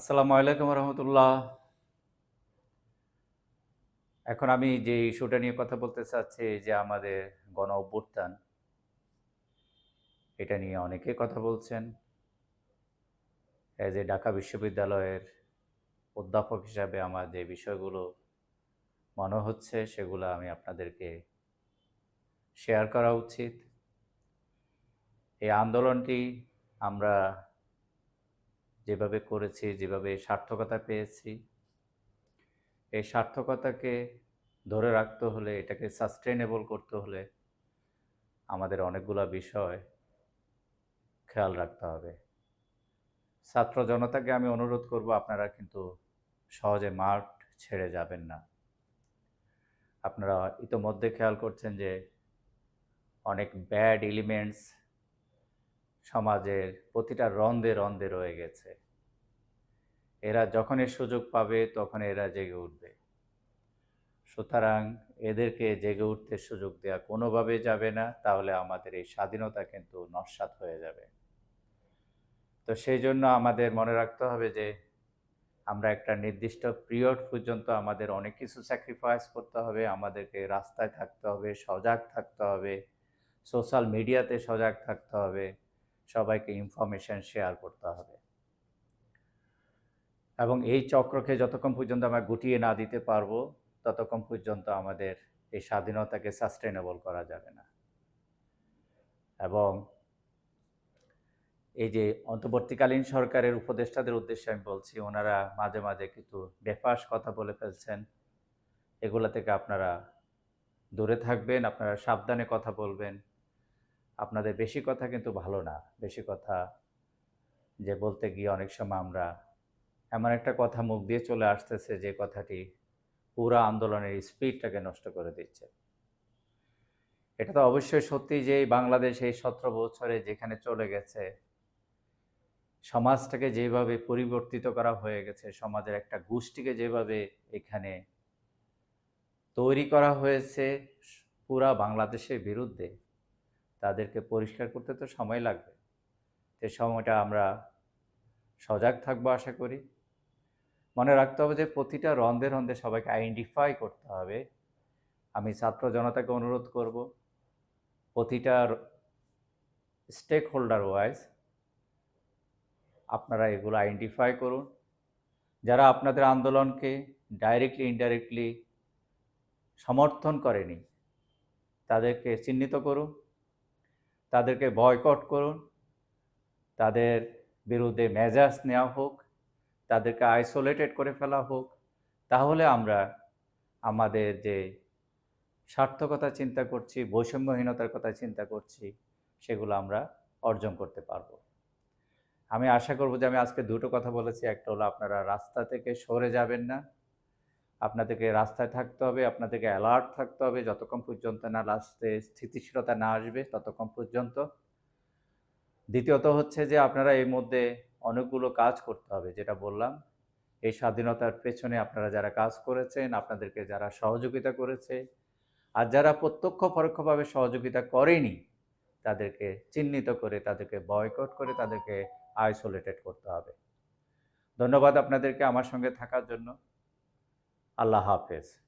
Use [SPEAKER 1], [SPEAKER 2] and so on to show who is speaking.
[SPEAKER 1] আসসালামু আলাইকুম রহমতুল্লাহ এখন আমি যে ইস্যুটা নিয়ে কথা বলতে চাচ্ছি, যে আমাদের গণ অভ্যুত্থান, এটা নিয়ে অনেকে কথা বলছেন। এজ এ ঢাকা বিশ্ববিদ্যালয়ের অধ্যাপক হিসাবে আমার যে বিষয়গুলো মনে হচ্ছে, সেগুলো আমি আপনাদেরকে শেয়ার করা উচিত। এই আন্দোলনটি আমরা যেভাবে করেছি, যেভাবে সার্থকতা পেয়েছি, এই সার্থকতাকে ধরে রাখতে হলে, এটাকে সাস্টেনেবল করতে হলে আমাদের অনেকগুলো বিষয় খেয়াল রাখতে হবে। ছাত্র জনতাকে আমি অনুরোধ করব, আপনারা কিন্তু সহজে মাঠ ছেড়ে যাবেন না। আপনারা ইতোমধ্যে খেয়াল করছেন যে, অনেক ব্যাড এলিমেন্টস সমাজের প্রতিটা রন্ধে রন্ধে রয়ে গেছে। এরা যখনই সুযোগ পাবে তখন এরা জেগে উঠবে। সুতরাং এদেরকে জেগে উঠতে সুযোগ দেওয়া কোনোভাবে যাবে না, তাহলে আমাদের এই স্বাধীনতা কিন্তু নস্বাত হয়ে যাবে। তো সেই জন্য আমাদের মনে রাখতে হবে যে, আমরা একটা নির্দিষ্ট পিরিয়ড পর্যন্ত আমাদের অনেক কিছু স্যাক্রিফাইস করতে হবে, আমাদেরকে রাস্তায় থাকতে হবে, সজাগ থাকতে হবে সোশ্যাল মিডিয়াতে সজাগ থাকতে হবে। সবাইকে ইনফরমেশন শেয়ার করতে হবে। এবং এই চক্রকে যতক্ষণ পর্যন্ত আমরা গুটিয়ে না দিতে পারব, ততক্ষণ পর্যন্ত আমাদের এই স্বাধীনতাকে সাস্টেনেবল করা যাবে না। এবং এই যে অন্তর্বর্তীকালীন সরকারের উপদেষ্টাদের উদ্দেশ্যে আমি বলছি, ওনারা মাঝে মাঝে কিন্তু বেফাস কথা বলে ফেলছেন। এগুলা থেকে আপনারা দূরে থাকবেন, আপনারা সাবধানে কথা বলবেন। আপনাদের বেশি কথা কিন্তু ভালো না। বেশি কথা যে বলতে গিয়ে অনেক সময় আমরা এমন একটা কথা মুখ দিয়ে চলে আসতেছে যে কথাটি পুরো আন্দোলনের স্পিডটাকে নষ্ট করে দিচ্ছে। এটা তো অবশ্যই সত্যি যে বাংলাদেশ এই সতেরো বছরে যেখানে চলে গেছে, সমাজটাকে যেভাবে পরিবর্তিত করা হয়ে গেছে, সমাজের একটা গোষ্ঠীকে যেভাবে এখানে তৈরি করা হয়েছে পুরা বাংলাদেশের বিরুদ্ধে তাদেরকে পরিষ্কার করতে তো সময় লাগবে। সে সময়টা আমরা সজাগ থাকব আশা করি। মনে রাখতে হবে যে প্রতিটা রন্ধে রন্ধে সবাইকে আইডেন্টিফাই করতে হবে। আমি ছাত্র জনতাকে অনুরোধ করব, প্রতিটা স্টেক হোল্ডার ওয়াইজ আপনারা এগুলো আইডেন্টিফাই করুন। যারা আপনাদের আন্দোলনকে ডাইরেক্টলি ইনডাইরেক্টলি সমর্থন করেনি, তাদেরকে চিহ্নিত করুন। তাদেরকে বয়কট করুন। তাদের বিরুদ্ধে মেজাজ নেওয়া হোক, তাদেরকে আইসোলেটেড করে ফেলা হোক, তাহলে আমরা আমাদের যে সার্থকতা চিন্তা করছি, বৈষম্যহীনতার কথা চিন্তা করছি, সেগুলো আমরা অর্জন করতে পারব। আমি আশা করব যে আমি আজকে দুটো কথা বলেছি। একটা হলো আপনারা রাস্তা থেকে সরে যাবেন না। আপনাদেরকে রাস্তায় থাকতে হবে, আপনাদেরকে অ্যালার্ট থাকতে হবে, যতক্ষণ পর্যন্ত না রাস্তায় স্থিতিশীলতা না আসবে, ততক্ষণ পর্যন্ত। দ্বিতীয়ত হচ্ছে যে আপনারা এর মধ্যে অনেকগুলো কাজ করতে হবে, যেটা বললাম। এই স্বাধীনতার পেছনে আপনারা যারা কাজ করেছেন, আপনাদেরকে যারা সহযোগিতা করেছে, আর যারা প্রত্যক্ষ পরোক্ষভাবে সহযোগিতা করেনি, তাদেরকে চিহ্নিত করে, তাদেরকে বয়কট করে, তাদেরকে আইসোলেটেড করতে হবে। ধন্যবাদ আপনাদেরকে আমার সঙ্গে থাকার জন্য। আল্লাহ হাফেজ।